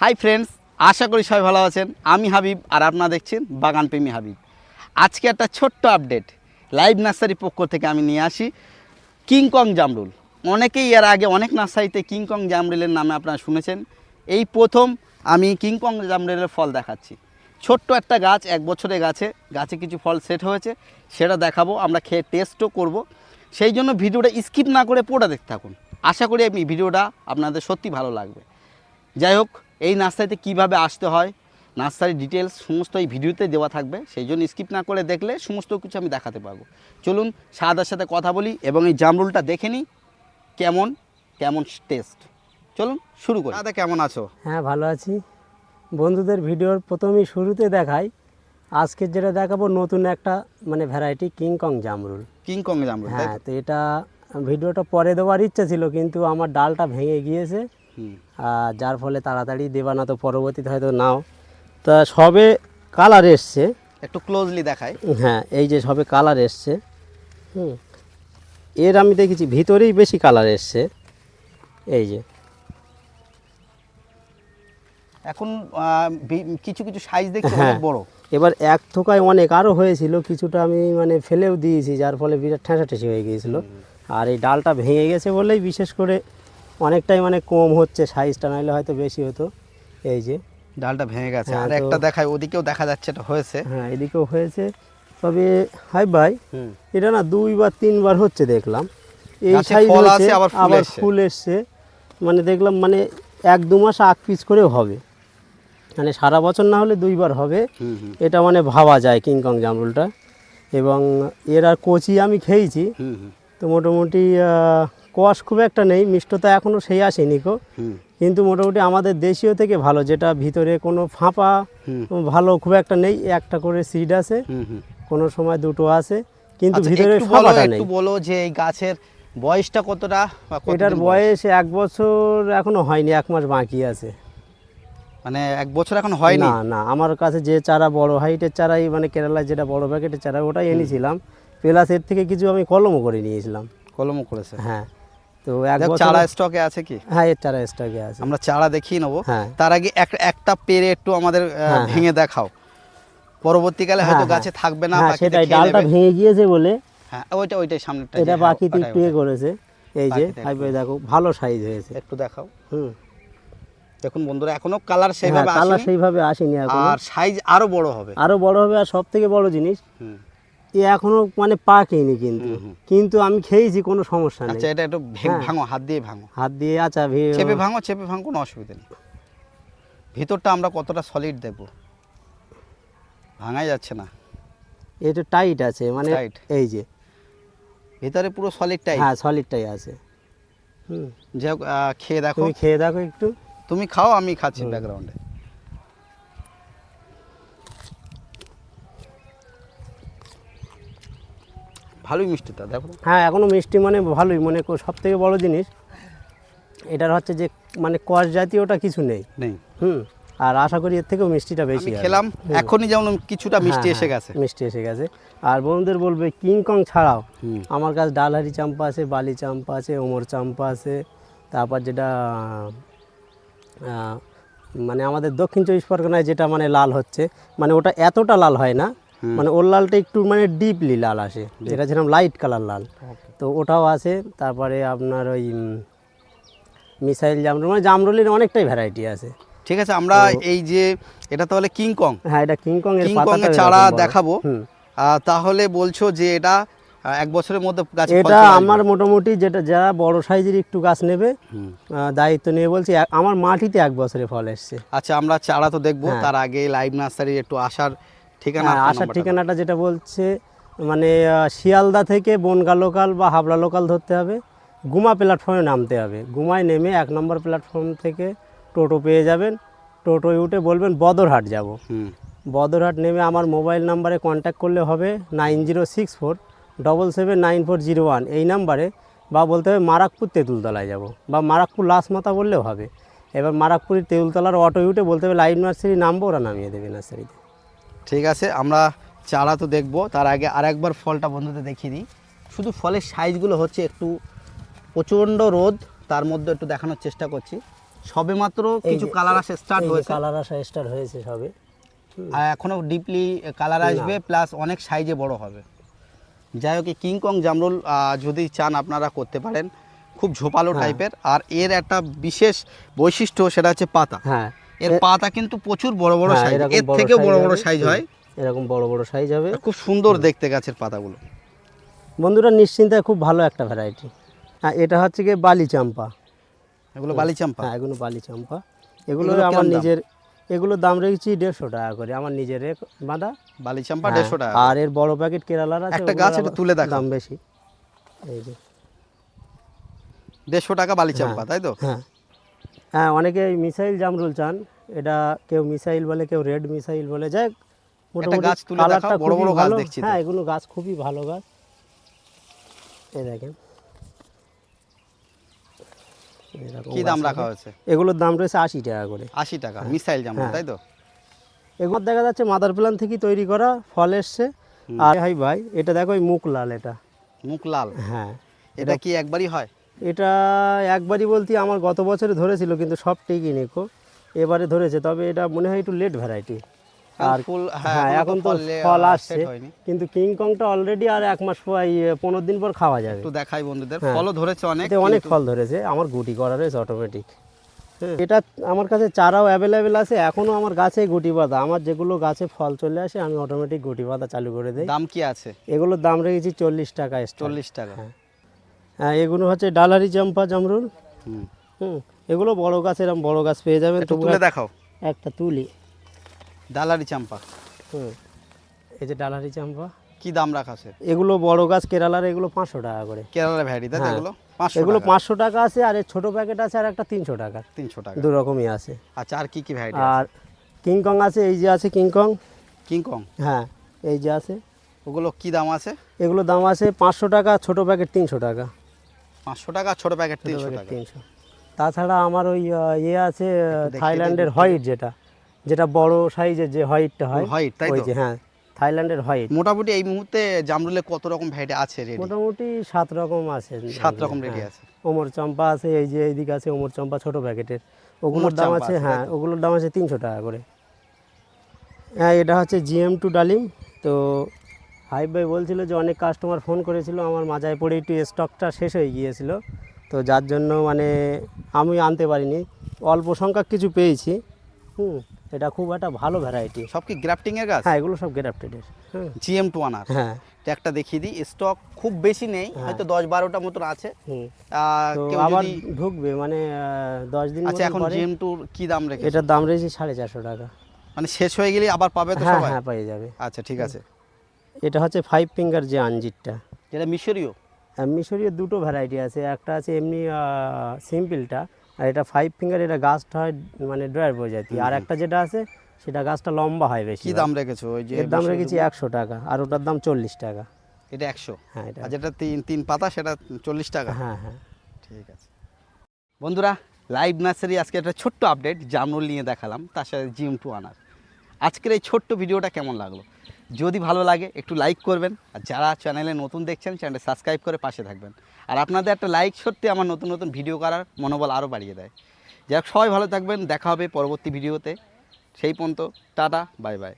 Hi friends আশা করি সবাই ভালো আছেন। আমি হাবিব আর আপনারা দেখছেন বাগান প্রেমী হাবিব। আজকে একটা ছোট্ট আপডেট লাইভ নার্সারি পক্ষ থেকে আমি নিয়ে আসি কিংকং জামরুল অনেকেই এর আগে অনেক নার্সারিতে কিংকং জামরুলের নামে আপনারা শুনেছেন। এই প্রথম আমি কিংকং জামরুলের ফল দেখাচ্ছি। ছোট্ট একটা গাছ, এক বছরের গাছে গাছে কিছু ফল সেট হয়েছে, সেটা দেখাবো, আমরা খেয়ে টেস্টও করব। সেই জন্য ভিডিওটা স্কিপ না করে পুরোটা দেখতে থাকুন। আশা করি আমি ভিডিওটা আপনাদের সত্যি ভালো লাগবে। যাই হোক এই নার্সারিতে কীভাবে আসতে হয় নার্সারি ডিটেলস সমস্ত এই ভিডিওতে দেওয়া থাকবে সেই জন্য স্কিপ না করে দেখলে সমস্ত কিছু আমি দেখাতে পারব। চলুন সাদার সাথে কথা বলি এবং এই জামরুলটা দেখে নিই কেমন কেমন টেস্ট। চলুন শুরু করি। দাদা কেমন আছো? হ্যাঁ ভালো আছি। বন্ধুদের ভিডিওর প্রথমেই শুরুতে দেখাই আজকে যেটা দেখাবো নতুন একটা মানে ভ্যারাইটি কিংকং জামরুল কিংকং জামরুল হ্যাঁ তো? এটা ভিডিওটা পরে দেওয়ার ইচ্ছা ছিল কিন্তু আমার ডালটা ভেঙে গিয়েছে। যার ফলে তাড়াতাড়ি দেবা না তো পরবর্তীতে হয়তো নাও। তা সবে কালার এসছে। একটু ক্লোজলি দেখায় হ্যাঁ এই যে সবে কালার এসছে। হুম এর আমি দেখেছি ভিতরেই বেশি কালার এসছে। এই যে। এখন কিছু কিছু সাইজ দেখছি হ্যাঁ। অনেক বড়। এবার এক থোকায় অনেক আরও হয়েছিল কিছুটা আমি মানে ফেলেও দিয়েছি যার ফলে বিরাট ঠেঁসাঠেসি হয়ে গিয়েছিল। আর এই ডালটা ভেঙে গেছে বলেই বিশেষ করে অনেকটাই মানে কম হচ্ছে সাইজটা নাহলে হয়তো বেশি হতো। এই যে। ডালটা ভেঙে গেছে। হ্যাঁ, আর একটা দেখায় ওদিকেও দেখা যাচ্ছে এটা হয়েছে। হ্যাঁ এদিকেও হয়েছে। তবে হাই ভাই এটা না দুইবার তিনবার হচ্ছে দেখলাম। এই সাইজ আছে, আবার ফুল এসছে। মানে দেখলাম মানে এক দু মাস আগ পিস করেও হবে। মানে সারা বছর না হলে দুইবার হবে। এটা মানে ভাবা যায় কিংকং জামরুলটা। এবং এর আর কচি আমি খেয়েছি। তো মোটামুটি কষ খুব একটা নেই মিষ্টতা এখনও সেই আসেনি কো কিন্তু মোটামুটি আমাদের দেশীয় থেকে ভালো যেটা ভিতরে কোনো ফাঁপা ভালো খুব একটা নেই একটা করে সিড আছে। কোনো সময় দুটো আছে কিন্তু আচ্ছা, ভিতরে ফাঁপাটা নেই। বলো যে এই গাছের বয়সটা কতটা এটার বয়স? এক বছর এখনও হয়নি এক মাস বাকি আছে। মানে এক বছর এখন হয়নি? না না আমার কাছে যে চারা বড় হাইটের চারাই মানে কেরালায় যেটা বড় প্যাকেটের চারা ওটাই এনেছিলাম। প্লাস এর থেকে কিছু আমি কলমও করে নিয়েছিলাম। কলমও করেছে? হ্যাঁ। তো এক চারা স্টকে আছে কি? হ্যাঁ এর চারা স্টকে আছে। আমরা চারা দেখিয়ে নেব। হ্যাঁ। তার আগে এক- একটা পেরে একটু আমাদের হ্যাঁ, ভেঙে দেখাও। পরবর্তীকালে হয়তো হ্যাঁ, গাছে থাকবে না হ্যাঁ সেটাই ডালটা ভেঙে গিয়েছে বলে হ্যাঁ ওইটা ওইটাই সামনেটা এটা ওটাই, একটু করেছে। এই যে বাকিতে দেখো ভালো সাইজ হয়েছে। একটু দেখাও। হুম। দেখুন বন্ধুরা এখনও কালার হ্যাঁ সেইভাবে কালার আসেনি। সেইভাবে আসেনি এখন। আর সাইজ আরও বড় হবে। আরও বড় হবে আর সব থেকে বড় জিনিস হুম। এ এখনও মানে পাকেনি কিন্তু। কিন্তু আমি খেয়েছি কোনো সমস্যা নেই। আচ্ছা এটা একটু ভেঙ- হ্যাঁ। ভাঙো হাত দিয়ে ভাঙো। হাত দিয়ে আচ্ছা ভে- চেপে ভাঙো চেপে ভাঙো কোনো অসুবিধা নেই। ভিতরটা আমরা কতটা সলিড দেখব ভাঙাই যাচ্ছে না। এটা টাইট আছে মানে। এই যে। ভিতরে পুরো সলিডটাই হ্যাঁ সলিডটাই আছে। হুম। যাই খেয়ে দেখো। তুমি খেয়ে দেখো একটু। তুমি খাও আমি খাচ্ছি ব্যাকগ্রাউন্ডে ভালোই মিষ্টিটা দেখো। হ্যাঁ এখনও মিষ্টি মানে ভালোই মানে সব থেকে বড় জিনিস এটার হচ্ছে যে মানে কষ জাতীয়টা কিছু নেই। নেই। হুম আর আশা করি এর থেকেও মিষ্টিটা বেশি খেলাম এখনই যেমন কিছুটা মিষ্টি হ্যাঁ, এসে হ্যাঁ, গেছে। মিষ্টি এসে গেছে। আর বন্ধুদের বলবে কিংকং ছাড়াও আমার কাছে ডালহারি চাম্পা আছে বালি চাম্পা আছে ওমর চাম্পা আছে তারপর যেটা মানে আমাদের দক্ষিণ চব্বিশ পরগনায় যেটা মানে লাল হচ্ছে মানে ওটা এতটা লাল হয় না মানে ওর লালটা একটু মানে ডিপলি লাল আসে। যেটা যেরকম লাইট কালার লাল। তো ওটাও আছে। তারপরে আপনার ওই মিসাইল জামরুল মানে জামরুলের অনেকটাই ভ্যারাইটি আছে। ঠিক আছে আমরা এই যে এটা তাহলে কিংকং হ্যাঁ এটা কিংকং এর কিংকং এর চারা দেখাবো। তাহলে বলছো যে এটা এক বছরের মধ্যে গাছ এটা আমার মোটামুটি যেটা যারা বড় সাইজের একটু গাছ নেবে। দায়িত্ব নিয়ে বলছি আমার মাটিতে এক বছরে ফল এসছে। আচ্ছা আমরা চারা তো দেখব। হ্যাঁ। তার আগে লাইভ নার্সারি একটু আসার ঠিকানা হ্যাঁ, আসার ঠিকানাটা যেটা বলছে মানে শিয়ালদা থেকে বনগা লোকাল বা হাবড়া লোকাল ধরতে হবে গুমা প্ল্যাটফর্মে নামতে হবে। গুমায় নেমে এক নম্বর প্ল্যাটফর্ম থেকে টোটো পেয়ে যাবেন। টোটোয় উঠে বলবেন বদরহাট যাব। বদরহাট নেমে আমার মোবাইল নাম্বারে কন্ট্যাক্ট করলে হবে nine zero six four double seven nine four zero one এই নাম্বারে বা বলতে হবে মারাকপুর তেঁতুলতলায় যাব। বা মারাকপুর লাশমাতা বললেও হবে। এবার মারাকপুরের তেঁতুলতলার অটো উঠে বলতে হবে লাইভ নার্সারি নামবো ওরা নামিয়ে দেবে নার্সারিতে। ঠিক আছে আমরা চারা তো দেখব। তার আগে আরেকবার ফলটা বন্ধুদের দেখিয়ে দিই। শুধু ফলের সাইজগুলো হচ্ছে একটু প্রচণ্ড রোদ তার মধ্যে একটু দেখানোর চেষ্টা করছি। সবে মাত্র কিছু কালার আসে স্টার্ট হয়েছে। কালার আসা স্টার্ট হয়েছে সবে। আর এখনও ডিপলি কালার আসবে প্লাস অনেক সাইজে বড় হবে। যাই হোক কিংকং জামরুল যদি চান আপনারা করতে পারেন। খুব ঝোপালো হ্যাঁ। টাইপের আর এর একটা বিশেষ বৈশিষ্ট্য সেটা হচ্ছে পাতা। হ্যাঁ। এর পাতা কিন্তু প্রচুর বড় বড় হ্যাঁ, সাইজ এর বড় থেকেও বড় বড়। সাইজ হয়। এরকম বড় বড় সাইজ হবে। খুব সুন্দর দেখতে গাছের পাতাগুলো। বন্ধুরা নিশ্চিন্তায় খুব ভালো একটা ভ্যারাইটি হ্যাঁ এটা হচ্ছে গিয়ে বালি চাম্পা এগুলো বালিচাম্পা? হ্যাঁ এগুলো বালি চাম্পা এগুলো এগুলো আমার নিজের এগুলোর দাম রেখেছি দেড়শো টাকা করে। আমার নিজের বাঁধা। বালিচাম্পা হ্যাঁ, দেড়শো টাকা আর এর বড় প্যাকেট কেরালার আছে একটা গাছ আবার তুলে। দাম বেশি। এই যে। দেড়শো টাকা বালিচাম্পা তাই তো? হ্যাঁ। হ্যাঁ অনেকে মিসাইল জামরুল চান। এটা কেউ মিসাইল বলে কেউ রেড মিসাইল বলে। যাই মোটামুটি কালারটা বড় বড় গাছ দেখছি হ্যাঁ এগুলো গাছ খুবই ভালো গাছ। এই দেখেন। কি দাম রাখা হয়েছে? এগুলোর দাম রয়েছে আশি টাকা করে। আশি টাকা মিসাইল জামরুল হ্যাঁ। তাই তো? এগুলো দেখা যাচ্ছে মাদার প্ল্যান থেকে তৈরি করা ফল এসছে। আর হাই ভাই এটা দেখো মুখ লাল এটা। মুখ লাল? হ্যাঁ। এটা কি একবারই হয়? এটা একবারই বলতে আমার গত বছরে ধরেছিল কিন্তু সব ঠিকই নিকো এবারে ধরেছে তবে এটা মনে হয় একটু লেট ভ্যারাইটি আর ফুল হ্যাঁ হ্যাঁ এখন তো ফল, আসছে। কিন্তু কিংকংটা অলরেডি আর এক মাস পনেরো দিন পর খাওয়া যাবে। একটু দেখাই বন্ধুদের। হ্যাঁ। ফলও ধরেছে অনেক অনেক ফল ধরেছে। আমার গুটি করা রয়েছে অটোমেটিক এটা আমার কাছে চারাও অ্যাভেলেবেল আছে। এখনও আমার গাছে গুটি পাতা। আমার যেগুলো গাছে ফল চলে আসে আমি অটোমেটিক গুটি পাতা চালু করে দিই। দাম কি আছে? এগুলোর দাম রেখেছি চল্লিশ টাকা চল্লিশ টাকা। হ্যাঁ। এগুলো হচ্ছে ডালারি চম্পা জামরুল। হুম। এগুলো বড় গাছ এরকম বড় গাছ পেয়ে যাবেন। তুলে দেখাও। একটা তুলি। ডালারি চাম্পা। হুম এই যে ডালারি চাম্পা। কি দাম রাখা আছে? এগুলো বড় গাছ কেরালার এগুলো পাঁচশো টাকা করে। কেরালার ভ্যারাইটি তাই হ্যাঁ। এগুলো? এগুলো পাঁচশো টাকা আছে আর ছোটো প্যাকেট আছে আর একটা তিনশো টাকা। তিনশো টাকা। দু রকমই আছে। আচ্ছা আর কি কি ভ্যারাইটি আর কিংকং আছে এই যে আছে কিংকং কিংকং হ্যাঁ এই যে আছে। ওগুলো কি দাম আছে? এগুলো দাম আছে পাঁচশো টাকা ছোটো প্যাকেট তিনশো টাকা। পাঁচশো টাকা ছোট প্যাকেট তিনশো টাকা। তাছাড়া আমার ওই ইয়ে আছে থাইল্যান্ডের হোয়াইট যেটা যেটা বড় সাইজের যে হোয়াইটটা হয় হোয়াইট তাই ওই তো? যে হ্যাঁ থাইল্যান্ডের হোয়াইট। মোটামুটি এই মুহূর্তে জামরুলে কত রকম ভ্যারাইটি আছে রেডি মোটামুটি সাত রকম আছে। সাত রকম রেডি হ্যাঁ। আছে। ওমর চম্পা আছে এই যে এইদিকে আছে ওমর চম্পা ছোট প্যাকেটের ওগুলোর দাম আছে আছে, হ্যাঁ ওগুলোর দাম আছে তিনশো টাকা করে। হ্যাঁ এটা হচ্ছে জিএম টু ডালিম তো হাইব ভাই বলছিল যে অনেক কাস্টমার ফোন করেছিল আমার মাজায় পড়ে একটু স্টকটা শেষ হয়ে গিয়েছিল। তো যার জন্য মানে আমি আনতে পারিনি। অল্প সংখ্যক কিছু পেয়েছি। হুম এটা খুব একটা ভালো ভ্যারাইটি সব কি গ্রাফটিং এর গাছ? হ্যাঁ এগুলো সব গ্রাফটেডের হ্যাঁ জিএম টু আনার হ্যাঁ। একটা দেখিয়ে দিই স্টক খুব বেশি নেই হয়তো দশ বারোটা মতন আছে। হুম। আবার ঢুকবে মানে দশ দিন আচ্ছা মতন এখন জিএম টুর কি দাম রেখে এটার দাম রয়েছে সাড়ে চারশো টাকা। মানে শেষ হয়ে গেলে আবার পাবে তো হ্যাঁ হ্যাঁ পেয়ে যাবে। আচ্ছা ঠিক আছে। এটা হচ্ছে ফাইভ ফিঙ্গার যে আঞ্জিরটা। যেটা মিশরীয়? আর মিশরীয় দুটো ভ্যারাইটি আছে। একটা আছে এমনি সিম্পলটা আর এটা ফাইভ ফিঙ্গার এটা গাছটা হয় মানে ড্রয়ার প্রজাতি। আর একটা যেটা আছে সেটা গাছটা লম্বা হয় বেশি কি দাম রেখেছো? ওই যে এর দাম রেখেছি একশো টাকা আর ওটার দাম চল্লিশ টাকা। এটা একশো? হ্যাঁ এটা যেটা তিন তিন পাতা সেটা চল্লিশ টাকা? হ্যাঁ হ্যাঁ। ঠিক আছে। বন্ধুরা লাইভ নার্সারি আজকে একটা ছোট্ট আপডেট জামরুল নিয়ে দেখালাম তার সাথে জিম টু আনার। আজকের এই ছোট্ট ভিডিওটা কেমন লাগল? যদি ভালো লাগে, একটু লাইক করবেন। আর যারা চ্যানেলে নতুন দেখছেন চ্যানেলটা সাবস্ক্রাইব করে পাশে থাকবেন। আর আপনাদের একটা লাইক সত্যি আমার নতুন নতুন ভিডিও করার মনোবল আরও বাড়িয়ে দেয়। যাই সবাই ভালো থাকবেন, দেখা হবে পরবর্তী ভিডিওতে সেই পর্যন্ত, টাটা বাই বাই